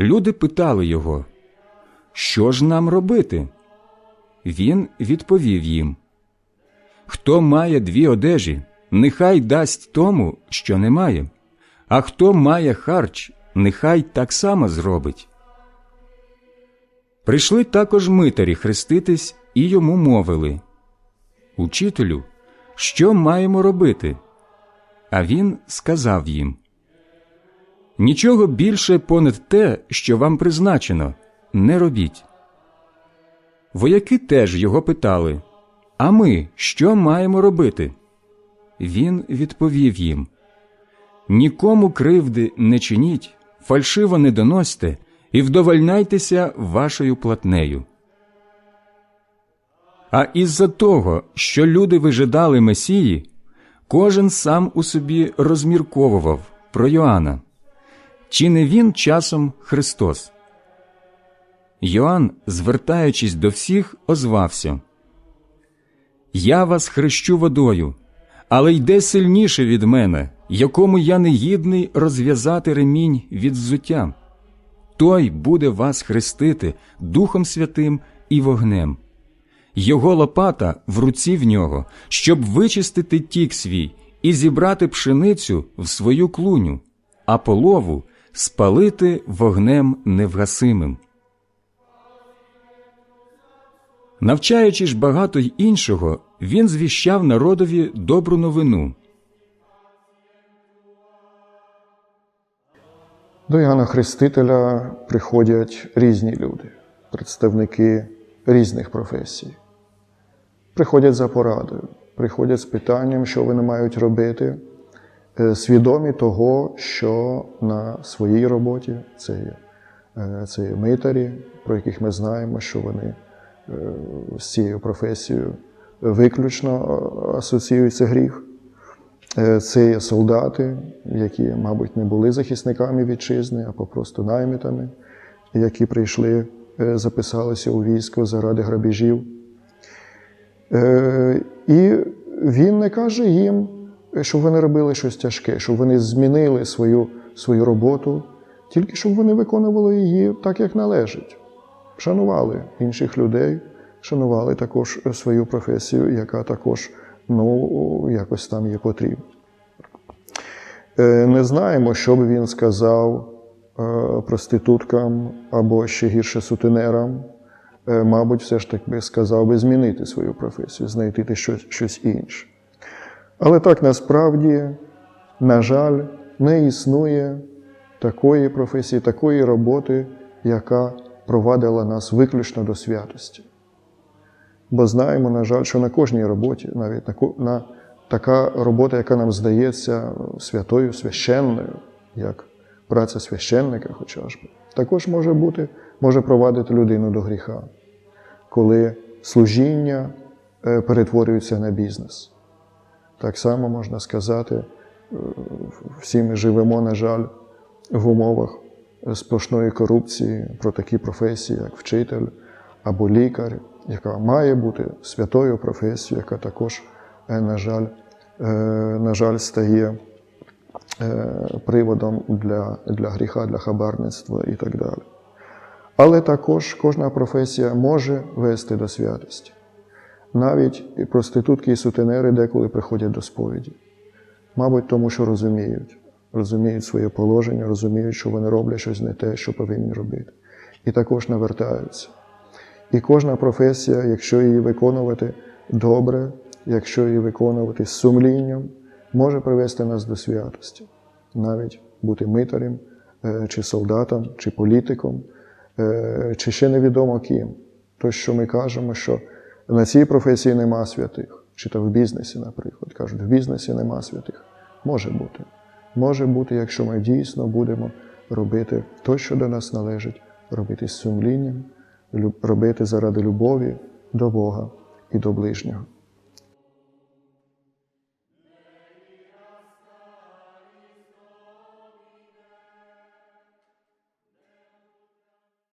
Люди питали його, що ж нам робити? Він відповів їм Хто має дві одежі, нехай дасть тому, що немає, а хто має харч, нехай так само зробить. Прийшли також митарі хреститись і йому мовили Учителю, що маємо робити? А він сказав їм Нічого більше понад те, що вам призначено, не робіть. Вояки теж його питали А ми що маємо робити? Він відповів їм Нікому кривди не чиніть, фальшиво не доносьте і вдовольняйтеся вашою платнею. А із-за того, що люди вижидали Месії, кожен сам у собі розмірковував про Йоанна. Чи не він часом Христос? Йоанн, звертаючись до всіх, озвався Я вас хрещу водою, але йде сильніше від мене, якому я не гідний розв'язати ремінь від взуття. Той буде вас хрестити Духом Святим і вогнем. Його лопата в руці в нього, щоб вичистити тік свій і зібрати пшеницю в свою клуню, а полову спалити вогнем невгасимим. Навчаючи ж багато й іншого, він звіщав народові добру новину. До Іоанна Хрестителя приходять різні люди, представники різних професій. Приходять за порадою, приходять з питанням, що вони мають робити, свідомі того, що на своїй роботі це є, е, це є митарі, про яких ми знаємо, що вони е, з цією професією виключно асоціюється гріх. Це є солдати, які, мабуть, не були захисниками вітчизни, а попросту наймитами, які прийшли, записалися у військо заради грабежів. І він не каже їм, щоб вони робили щось тяжке, щоб вони змінили свою, свою роботу, тільки щоб вони виконували її так, як належить. Шанували інших людей, шанували також свою професію, яка також ну, якось там є потрібна. Не знаємо, що б він сказав проституткам або ще гірше сутенерам. Мабуть, все ж таки сказав би змінити свою професію, знайти щось, щось інше. Але так насправді, на жаль, не існує такої професії, такої роботи, яка провадила нас виключно до святості. Бо знаємо, на жаль, що на кожній роботі, навіть на, така робота, яка нам здається святою, священною, як праця священника, хоча ж би, також може бути, може провадити людину до гріха, коли служіння перетворюється на бізнес. Так само можна сказати, всі ми живемо, на жаль, в умовах сплошної корупції про такі професії, як вчитель або лікар, яка має бути святою професією, яка також, на жаль, на жаль, стає приводом для, для гріха, для хабарництва і так далі. Але також кожна професія може вести до святості. Навіть проститутки і сутенери деколи приходять до сповіді. Мабуть, тому що розуміють, розуміють своє положення, розуміють, що вони роблять щось не те, що повинні робити. І також навертаються. І кожна професія, якщо її виконувати добре, якщо її виконувати з сумлінням, може привести нас до святості, навіть бути митарем, чи солдатом, чи політиком, чи ще невідомо ким. То, що ми кажемо, що на цій професії нема святих, чи то в бізнесі, наприклад. Кажуть, в бізнесі нема святих. Може бути. Може бути, якщо ми дійсно будемо робити те, що до нас належить, робити з сумлінням, робити заради любові до Бога і до ближнього.